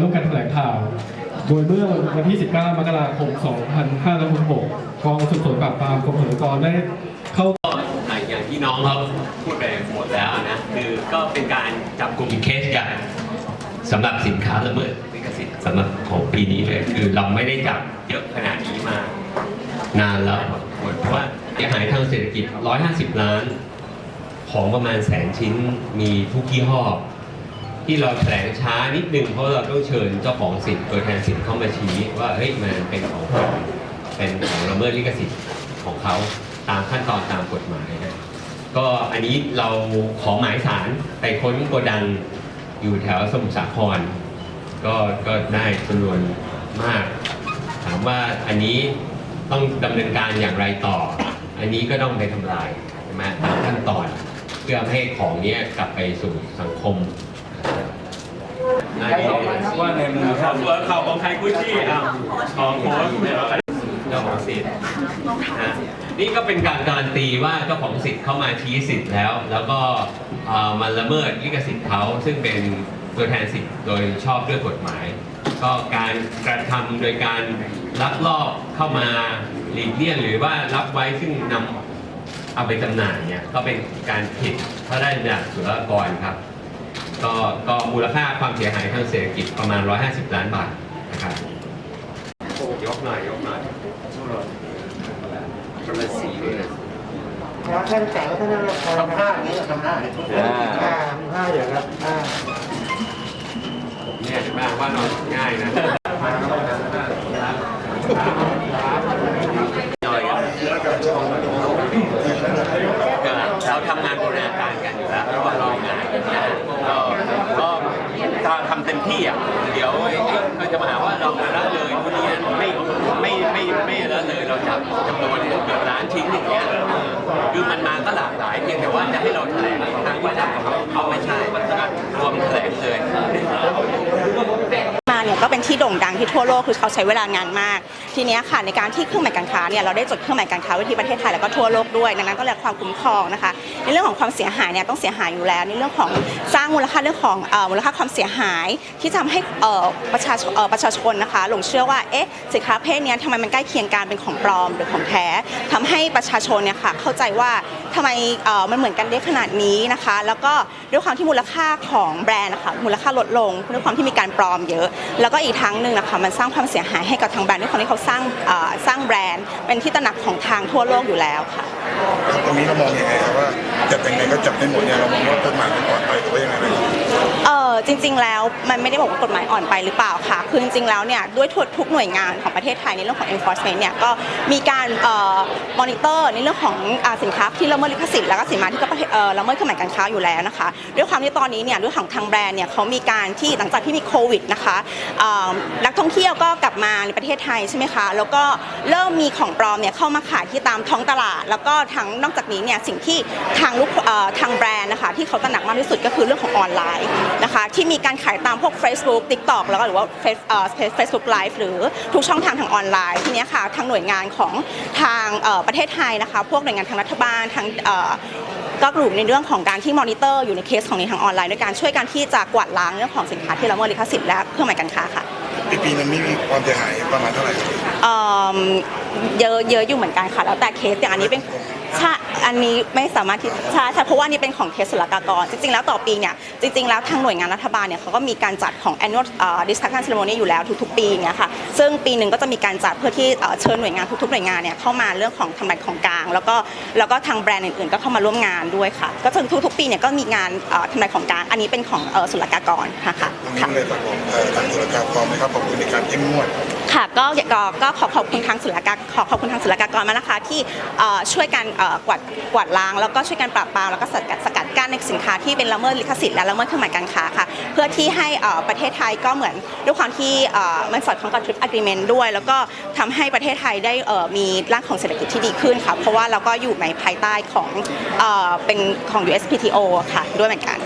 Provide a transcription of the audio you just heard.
ร่วมกันแถลงข่าว โดยเมื่อวันที่ 19 มกราคม 2566กองสืบสวนปราบปรามกรมสรรพากรได้เข้าก็อย่างที่น้องเขาพูดไปหมดแล้วนะคือก็เป็นการจับกลุ่มเคสใหญ่สำหรับสินค้าละเมิดลิขสิทธิ์สำหรับของปีนี้เลยคือเราไม่ได้จับเยอะขนาดนี้มานานแล้วพอสมควรเพราะว่าเสียหายทางเศรษฐกิจ 150 ล้าน ของประมาณแสนชิ้นมีทุกยี่ห้อ ที่เราแถลงช้านิดนึงเพราะเราต้องเชิญเจ้าของสิทธิ์ตัวแทนสิทธิ์เข้ามาชี้ว่าเฮ้ยมันเป็นของปลอมเป็นของละเมิดลิขสิทธิ์ของเขาตามขั้นตอนตามกฎหมายนะก็อันนี้เราขอหมายสารไปค้นโกดังอยู่แถวสมุทรสาครก็ก็ได้จำนวนมาก ถามว่าอันนี้ต้องดำเนินการอย่างไรต่อ อันนี้ก็ต้องไปทำลายใช่ไหมตามขั้นตอน เพื่อให้ของนี้กลับไปสู่สังคม ว่าในมือข่าวตัวข่าวของใครกุ้ยชี่อะของโค้ชเจ้าของสิทธิ์นะนี่ก็เป็นการการันตีว่าเจ้าของสิทธิ์เข้ามาชี้สิทธิ์แล้ว แล้วก็เอ่อมันละเมิดลิขสิทธิ์เขาซึ่งเป็นตัวแทนสิทธิ์โดยชอบด้วยกฎหมาย ก็การกระทำโดยการลักลอบเข้ามาหลีกเลี่ยงหรือว่ารับไว้ซึ่งนำเอาไปจำหน่ายเนี่ยก็เป็นการผิดพระราชบัญญัติศุลกากรครับ ก็ก็มูลค่าความเสียหายทางเศรษฐกิจประมาณ 150 ล้านบาทนะครับยกหน่อยยกหน่อยคนละสีด้วยนะแล้วท่านแต่ว่าท่านทำห้าอย่างนี้ทำห้าอ่าทำห้าอย่างครับอ่าเนี่ยเห็นไหมว่าเราง่ายนะย่อยกันเราทำงานบูรณาการกันอยู่แล้วระหว่างหน่วยงานนะก็ก็ถ้าทำ เต็มที่อะเดี๋ยวไอ้ไอ้ก็จะมาหาว่าเราละเลยพวกนี้ไม่ไม่ไม่ไม่ละเลยเราจับจำนวนเกือบล้านชิ้นอย่างเงี้ยคือมันมาก็หลากหลายเพียงแต่ว่าจะให้เราแถลงทางวิชาของเขาเอาไม่ใช่มันจะรวมแถลงเลยมาเนี่ยก็ เป็นที่โด่งดังที่ทั่วโลกคือเขาใช้เวลางานมาก ทีนี้ค่ะในการที่เครื่องหมายการค้าเนี่ยเราได้จดเครื่องหมายการค้าไว้ที่ประเทศไทยแล้วก็ทั่วโลกด้วยดังนั้นก็เลยความคุ้มครองนะคะ ในเรื่องของความเสียหายเนี่ยต้องเสียหายอยู่แล้วในเรื่องของสร้างมูลค่าเรื่องของอมูลค่าความเสียหาย ที่ทำให้ประชาชนประชาชนนะคะ หลงเชื่อว่าเอ๊ะสินค้าประเพศนี้ทำไมมันใกล้เคียงกันเป็นของปลอมหรือของแท้ทำให้ประชาชนเนี่ยค่ะเข้าใจว่าทำไมมันเหมือนกันได้ขนาดนี้นะคะ แล้วก็ด้วยความที่มูลค่าของแบรนด์นะคะมูลค่าลดลงด้วยความที่มีการปลอมเยอะ แล้วก็อีกทั้งหนึ่งนะคะมันสร้างความเสียหายให้กับทางแบรนด์ด้วยความที่เขาสร้างเอ่อสร้างแบรนด์ เป็นที่ตระหนักของทางทั่วโลกอยู่แล้วค่ะตรงนี้เรามองยังไงครับว่าจับยังไงก็จับได้หมดเนี่ยเรามองว่ากฎหมายมันปลอดภัยหรือว่ายังไงบ้างเออ จริง ๆ แล้วมันไม่ได้บอกว่ากฎหมายอ่อนไปหรือเปล่าค่ะ คือจริง ๆ แล้วเนี่ยด้วยทุกทุกหน่วยงานของประเทศไทยในเรื่องของ enforcement เนี่ยก็มีการเอ่อ monitor ในเรื่องของอสินค้าที่ละเมิดลิขสิทธิ์แล้วก็สินค้าที่ก็เอ่อละเมิดเครื่องหมายการค้าอยู่แล้วนะคะ ด้วยความที่ตอนนี้เนี่ยด้วยของทางแบรนด์เนี่ยเขามีการที่หลังจากที่มีโควิดนะคะเอ่อนักท่องเที่ยวก็กลับมาในประเทศไทยใช่ไหมคะแล้วก็เริ่มมีของปลอมเนี่ยเข้ามาขายที่ตามท้องตลาด แล้วก็ทั้งนอกจากนี้เนี่ยสิ่งที่ทางลูกเอ่อทางแบรนด์นะคะที่เขาตระหนักมากที่สุดก็คือเรื่องของออนไลน์นะคะที่มีการขายตามพวก Facebook TikTok แล้วก็หรือว่า Face- เอ่อ Facebook Live หรือทุกช่องทางทางออนไลน์ทีเนี้ยค่ะทางหน่วยงานของทางเอ่อประเทศไทยนะคะพวกหน่วยงานทางรัฐบาลทางเอ่อก็กลุ่มในเรื่องของการที่มอนิเตอร์อยู่ในเคสของในทางออนไลน์ด้วยการช่วยกันที่จะกวาดล้างเรื่องของสินค้าที่ละเมิดลิขสิทธิ์และเครื่องหมายการค้าค่ะปีปีนึงนี่มีความเสียหายประมาณเท่าไหร่ครับเอิ่มเยอะเยอะอยู่เหมือนกันค่ะ แล้วแต่เคสอย่างอันนี้เป็น ใช่อันนี้ไม่สามารถที่ใช่ใช่เพราะว่านนี้เป็นของเคสศุลกากร จริง ๆ แล้วต่อปีเนี่ย จริง ๆ แล้วทางหน่วยงานรัฐบาลเนี่ยเขาก็มีการจัดของ annual เอ่อ discussion ceremony อยู่แล้วทุก ๆ ปีอย่างเงี้ยค่ะ ซึ่งปีหนึ่งก็จะมีการจัดเพื่อที่เอ่อเชิญหน่วยงานทุก ๆ หน่วยงานเนี่ยเข้ามาเรื่องของทำลายของกลาง แล้วก็แล้วก็ทางแบรนด์อื่น ๆ ก็เข้ามาร่วมงานด้วยค่ะ ก็ถึงทุก ๆ ปีเนี่ยก็มีงานเอ่อทำลายของกลาง อันนี้เป็นของเอ่อศุลกากรค่ะตรงนี้ค่ะ เลยฝากบอกเอ่อทางธุรการพร้อมไหมครับขอบคุณในการเข้มงวดค่ะก็ก็ก็ขอขอบคุณทางศุลกากรขอขอบคุณทางศุลกากรมากนะคะที่เอ่อช่วยกันเอ่อกวาดกวาดล้าง แล้วก็ช่วยกันปราบปรามแล้วก็สกัดสกัดกั้นในสินค้าที่เป็นละเมิดลิขสิทธิ์และละเมิดเครื่องหมายการค้าค่ะ เพื่อที่ให้เอ่อประเทศไทยก็เหมือนด้วยความที่เอ่อมันสอดคล้องกับ Trip Agreement ด้วย แล้วก็ทำให้ประเทศไทยได้เอ่อมีร่างของเศรษฐกิจที่ดีขึ้นค่ะเพราะว่าเราก็อยู่ในภายใต้ของเอ่อเป็นของ USPTO ค่ะด้วยเหมือนกัน